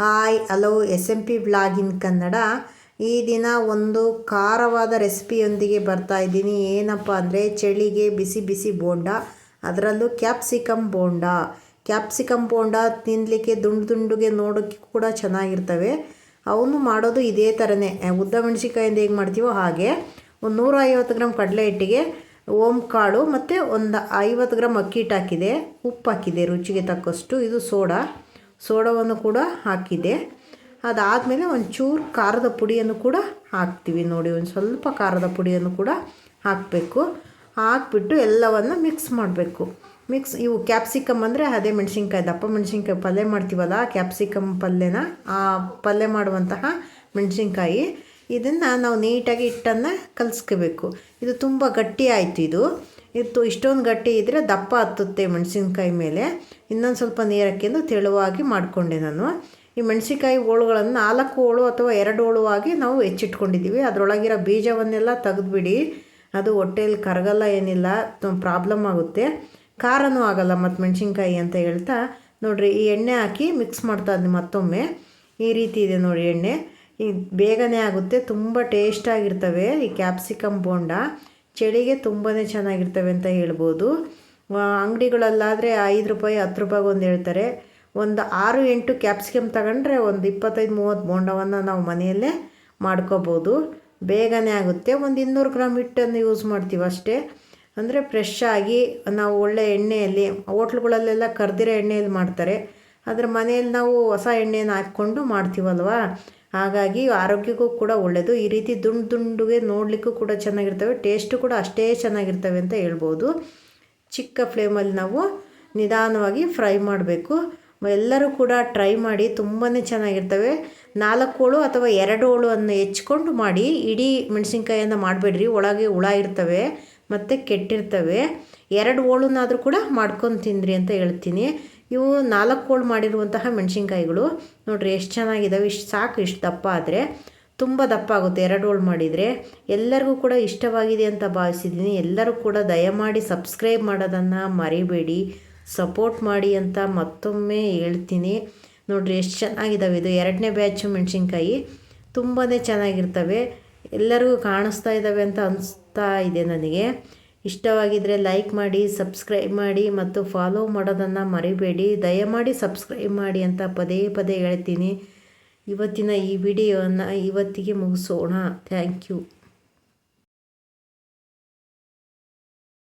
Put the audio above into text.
Hi, hello, S M P blog in Kannada. ಈ ದಿನ ಒಂದು ಖಾರವಾದ ರೆಸಿಪಿಯೊಂದಿಗೆ ಬರ್ತಾ ಇದ್ದೀನಿ. ಏನಪ್ಪ ಅಂದರೆ ಚಳಿಗೆ ಬಿಸಿ ಬಿಸಿ ಬೋಂಡ, ಅದರಲ್ಲೂ ಕ್ಯಾಪ್ಸಿಕಮ್ ಬೋಂಡ. ಕ್ಯಾಪ್ಸಿಕಮ್ ಬೋಂಡ ತಿನ್ನಲಿಕ್ಕೆ ದುಂಡು ದುಂಡುಗೆ ನೋಡೋಕ್ಕೆ ಕೂಡ ಚೆನ್ನಾಗಿರ್ತವೆ. ಅವನು ಮಾಡೋದು ಇದೇ ಥರನೇ ಉದ್ದ ಮೆಣಸಿನ್ಕಾಯಿಂದ ಹೇಗೆ ಮಾಡ್ತೀವೋ ಹಾಗೆ. ಒಂದು ನೂರ ಐವತ್ತು ಗ್ರಾಮ್ ಕಡಲೆ ಹಿಟ್ಟಿಗೆ ಓಮ್ ಕಾಳು ಮತ್ತು ಒಂದು ಐವತ್ತು ಗ್ರಾಮ್ ಅಕ್ಕಿ ಹಿಟ್ಟು ಹಾಕಿದೆ. ಉಪ್ಪು ಹಾಕಿದೆ ರುಚಿಗೆ ತಕ್ಕಷ್ಟು. ಇದು ಸೋಡಾ. ಸೋಡಾವನ್ನು ಕೂಡ ಹಾಕಿದೆ. ಅದಾದಮೇಲೆ ಒಂಚೂರು ಖಾರದ ಪುಡಿಯನ್ನು ಕೂಡ ಹಾಕ್ತೀವಿ ನೋಡಿ, ಒಂದು ಸ್ವಲ್ಪ ಖಾರದ ಪುಡಿಯನ್ನು ಕೂಡ ಹಾಕಬೇಕು. ಹಾಕ್ಬಿಟ್ಟು ಎಲ್ಲವನ್ನು ಮಿಕ್ಸ್ ಮಾಡಬೇಕು. ಮಿಕ್ಸ್ ಇವು ಕ್ಯಾಪ್ಸಿಕಮ್ ಅಂದರೆ ಅದೇ ಮೆಣಸಿನ್ಕಾಯಿ ದಪ್ಪ ಮೆಣಸಿನ್ಕಾಯಿ ಪಲ್ಯ ಮಾಡ್ತೀವಲ್ಲ ಕ್ಯಾಪ್ಸಿಕಮ್ ಪಲ್ಯನ, ಆ ಪಲ್ಯ ಮಾಡುವಂತಹ ಮೆಣಸಿನ್ಕಾಯಿ. ಇದನ್ನು ನಾವು ನೀಟಾಗಿ ಹಿಟ್ಟನ್ನು ಕಲಿಸ್ಕೋಬೇಕು. ಇದು ತುಂಬ ಗಟ್ಟಿ ಆಯಿತು ಇದು. ಇದು ಇಷ್ಟೊಂದು ಗಟ್ಟಿ ಇದ್ದರೆ ದಪ್ಪ ಹತ್ತುತ್ತೆ ಮೆಣಸಿನ್ಕಾಯಿ ಮೇಲೆ. ಇನ್ನೊಂದು ಸ್ವಲ್ಪ ನೀರು ತೆಳುವಾಗಿ ಮಾಡಿಕೊಂಡೆ ನಾನು. ಈ ಮೆಣಸಿನ್ಕಾಯಿ ಹೋಳುಗಳನ್ನು ನಾಲ್ಕು ಹೋಳು ಅಥವಾ ಎರಡು ಹೋಳು ಆಗಿ ನಾವು ಹೆಚ್ಚಿಟ್ಕೊಂಡಿದ್ದೀವಿ. ಅದರೊಳಗಿರೋ ಬೀಜವನ್ನೆಲ್ಲ ತೆಗೆದುಬಿಡಿ. ಅದು ಹೊಟ್ಟೆಯಲ್ಲಿ ಕರಗಲ್ಲ ಏನಿಲ್ಲ ಪ್ರಾಬ್ಲಮ್ ಆಗುತ್ತೆ. ಖಾರನೂ ಆಗಲ್ಲ ಮತ್ತು ಮೆಣಸಿನ್ಕಾಯಿ ಅಂತ ಹೇಳ್ತಾ ನೋಡಿರಿ, ಈ ಎಣ್ಣೆ ಹಾಕಿ ಮಿಕ್ಸ್ ಮಾಡ್ತಾ ಇದ್ದೀನಿ ಮತ್ತೊಮ್ಮೆ. ಈ ರೀತಿ ಇದೆ ನೋಡಿ ಎಣ್ಣೆ. ಈ ಬೇಗನೆ ಆಗುತ್ತೆ, ತುಂಬ ಟೇಸ್ಟಾಗಿರ್ತವೆ ಈ ಕ್ಯಾಪ್ಸಿಕಮ್ ಬೋಂಡ. ಚಳಿಗೆ ತುಂಬಾ ಚೆನ್ನಾಗಿರ್ತವೆ ಅಂತ ಹೇಳ್ಬೋದು. ಅಂಗಡಿಗಳಲ್ಲಾದರೆ ಐದು ರೂಪಾಯಿ, ಹತ್ತು ರೂಪಾಯಿಗೆ ಒಂದು ಹೇಳ್ತಾರೆ. ಒಂದು ಆರು ಎಂಟು ಕ್ಯಾಪ್ಸಿಕಮ್ ತಗೊಂಡ್ರೆ ಒಂದು ಇಪ್ಪತ್ತೈದು, ಮೂವತ್ತು ಬೋಂಡವನ್ನು ನಾವು ಮನೆಯಲ್ಲೇ ಮಾಡ್ಕೋಬೋದು. ಬೇಗನೆ ಆಗುತ್ತೆ. ಒಂದು ಇನ್ನೂರು ಗ್ರಾಮ್ ಹಿಟ್ಟನ್ನು ಯೂಸ್ ಮಾಡ್ತೀವಿ ಅಷ್ಟೇ. ಅಂದರೆ ಫ್ರೆಶ್ ಆಗಿ ನಾವು ಒಳ್ಳೆ ಎಣ್ಣೆಯಲ್ಲಿ, ಹೋಟ್ಲುಗಳಲ್ಲೆಲ್ಲ ಕರ್ದಿರೋ ಎಣ್ಣೆಯಲ್ಲಿ ಮಾಡ್ತಾರೆ. ಆದರೆ ಮನೆಯಲ್ಲಿ ನಾವು ಹೊಸ ಎಣ್ಣೆಯನ್ನು ಹಾಕ್ಕೊಂಡು ಮಾಡ್ತೀವಲ್ವ? ಹಾಗಾಗಿ ಆರೋಗ್ಯಕ್ಕೂ ಕೂಡ ಒಳ್ಳೆಯದು ಈ ರೀತಿ ದುಂಡು ದುಂಡುಗೆ ನೋಡಲಿಕ್ಕೂ ಕೂಡ ಚೆನ್ನಾಗಿರ್ತವೆ. ಟೇಸ್ಟು ಕೂಡ ಅಷ್ಟೇ ಚೆನ್ನಾಗಿರ್ತವೆ ಅಂತ ಹೇಳ್ಬೋದು. ಚಿಕ್ಕ ಫ್ಲೇಮಲ್ಲಿ ನಾವು ನಿಧಾನವಾಗಿ ಫ್ರೈ ಮಾಡಬೇಕು. ಎಲ್ಲರೂ ಕೂಡ ಟ್ರೈ ಮಾಡಿ ತುಂಬಾ ಚೆನ್ನಾಗಿರ್ತವೆ. ನಾಲ್ಕು ಹೋಳು ಅಥವಾ ಎರಡು ಹೋಳು ಅನ್ನು ಹೆಚ್ಕೊಂಡು ಮಾಡಿ. ಇಡೀ ಮೆಣಸಿನ್ಕಾಯನ್ನು ಮಾಡಬೇಡ್ರಿ. ಒಳಗೆ ಹುಳ ಇರ್ತವೆ. ಮತ್ತು ಕೆಟ್ಟಿರ್ತವೆ. ಎರಡು ಹೋಳುನಾದರೂ ಕೂಡ ಮಾಡ್ಕೊಂಡು ತಿಂದ್ರಿ ಅಂತ ಹೇಳ್ತೀನಿ. ಇವು ನಾಲ್ಕು ಹೋಳು ಮಾಡಿರುವಂತಹ ಮೆಣಸಿನ್ಕಾಯಿಗಳು. ನೋಡಿರಿ ಎಷ್ಟು ಚೆನ್ನಾಗಿದ್ದಾವೆ ಇಷ್ಟು ಸಾಕು ಇಷ್ಟು ದಪ್ಪ ಆದರೆ ತುಂಬ ದಪ್ಪ ಆಗುತ್ತೆ ಎರಡು ಹೋಳು ಮಾಡಿದರೆ. ಎಲ್ಲರಿಗೂ ಕೂಡ ಇಷ್ಟವಾಗಿದೆ ಅಂತ ಭಾವಿಸಿದ್ದೀನಿ. ಎಲ್ಲರೂ ಕೂಡ ದಯಮಾಡಿ ಸಬ್ಸ್ಕ್ರೈಬ್ ಮಾಡೋದನ್ನು ಮರಿಬೇಡಿ. ಸಪೋರ್ಟ್ ಮಾಡಿ ಅಂತ ಮತ್ತೊಮ್ಮೆ ಹೇಳ್ತೀನಿ. ನೋಡಿರಿ ಎಷ್ಟು ಚೆನ್ನಾಗಿದ್ದಾವೆ ಇದು. ಎರಡನೇ ಬ್ಯಾಚು ಮೆಣಸಿನ್ಕಾಯಿ. ತುಂಬಾ ಚೆನ್ನಾಗಿರ್ತವೆ. ಎಲ್ಲರಿಗೂ ಕಾಣಿಸ್ತಾ ಇದ್ದಾವೆ ಅಂತ ಅನಿಸ್ತಾ ಇದೆ ನನಗೆ. ಇಷ್ಟವಾಗಿದ್ದರೆ ಲೈಕ್ ಮಾಡಿ ಸಬ್ಸ್ಕ್ರೈಬ್ ಮಾಡಿ ಮತ್ತು ಫಾಲೋ ಮಾಡೋದನ್ನು ಮರಿಬೇಡಿ. ದಯಮಾಡಿ ಸಬ್ಸ್ಕ್ರೈಬ್ ಮಾಡಿ ಅಂತ ಪದೇ ಪದೇ ಹೇಳ್ತೀನಿ. ಇವತ್ತಿನ ಈ ವಿಡಿಯೋನ ಇವತ್ತಿಗೆ ಮುಗಿಸೋಣ. Thank you